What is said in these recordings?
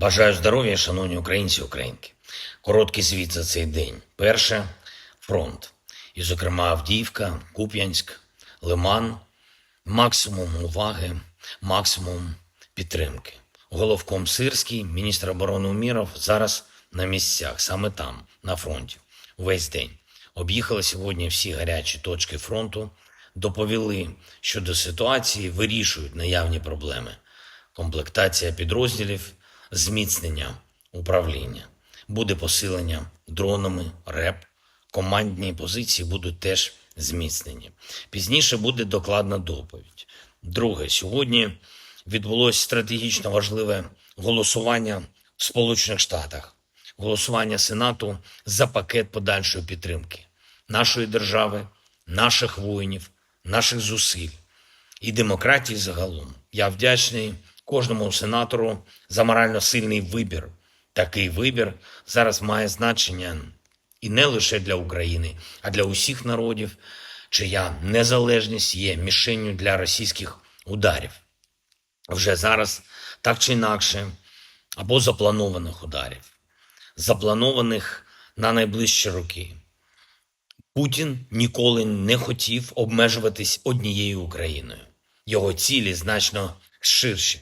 Бажаю здоров'я, шановні українці і українки. Короткий звіт за цей день. Перше фронт. І, зокрема, Авдіївка, Куп'янськ, Лиман. Максимум уваги, максимум підтримки. Головком Сирський, міністр оборони Уміров зараз на місцях, саме там, на фронті, увесь день. Об'їхали сьогодні всі гарячі точки фронту, доповіли щодо ситуації, вирішують наявні проблеми. Комплектація підрозділів, зміцнення управління. Буде посилення дронами, РЕП. Командні позиції будуть теж зміцнені. Пізніше буде докладна доповідь. Друге, сьогодні відбулося стратегічно важливе голосування в Сполучених Штатах, голосування Сенату за пакет подальшої підтримки нашої держави, наших воїнів, наших зусиль і демократії загалом. Я вдячний кожному сенатору за морально сильний вибір. Такий вибір зараз має значення і не лише для України, а для усіх народів, чия незалежність є мішенню для російських ударів. Вже зараз так чи інакше, або запланованих ударів, запланованих на найближчі роки. Путін ніколи не хотів обмежуватись однією Україною. Його цілі значно ширші.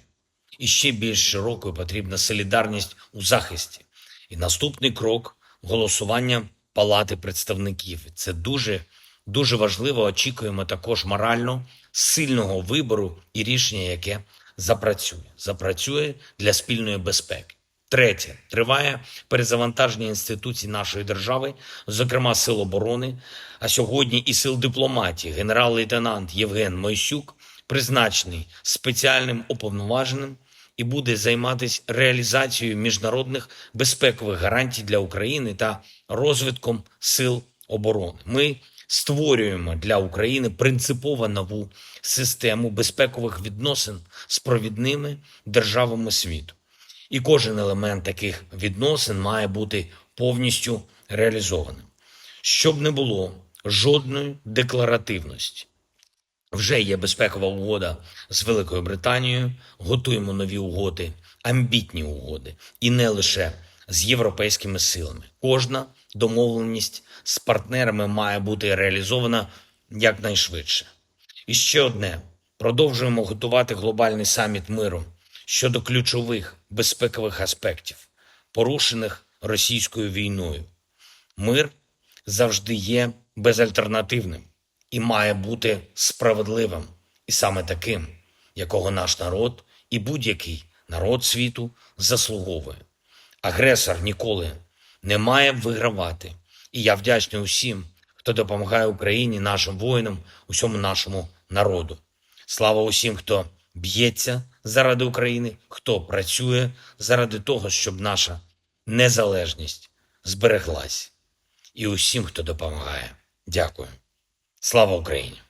І ще більш широкою потрібна солідарність у захисті. І наступний крок голосування Палати представників. Це дуже дуже важливо. Очікуємо також морально сильного вибору і рішення, яке запрацює. Запрацює для спільної безпеки. Третє триває перезавантаження інституцій нашої держави, зокрема сил оборони, а сьогодні і сил дипломатії. Генерал-лейтенант Євген Мойсюк призначений спеціальним уповноваженим і буде займатися реалізацією міжнародних безпекових гарантій для України та розвитком сил оборони. Ми створюємо для України принципово нову систему безпекових відносин з провідними державами світу. І кожен елемент таких відносин має бути повністю реалізованим. Щоб не було жодної декларативності. Вже є безпекова угода з Великою Британією. Готуємо нові угоди, амбітні угоди, і не лише з європейськими силами. Кожна домовленість з партнерами має бути реалізована якнайшвидше. І ще одне: продовжуємо готувати глобальний саміт миру щодо ключових безпекових аспектів, порушених російською війною. Мир завжди є безальтернативним і має бути справедливим, і саме таким, якого наш народ і будь-який народ світу заслуговує. Агресор ніколи не має вигравати. І я вдячний усім, хто допомагає Україні, нашим воїнам, усьому нашому народу. Слава усім, хто б'ється заради України, хто працює заради того, щоб наша незалежність збереглась. І усім, хто допомагає. Дякую. Слава Україні!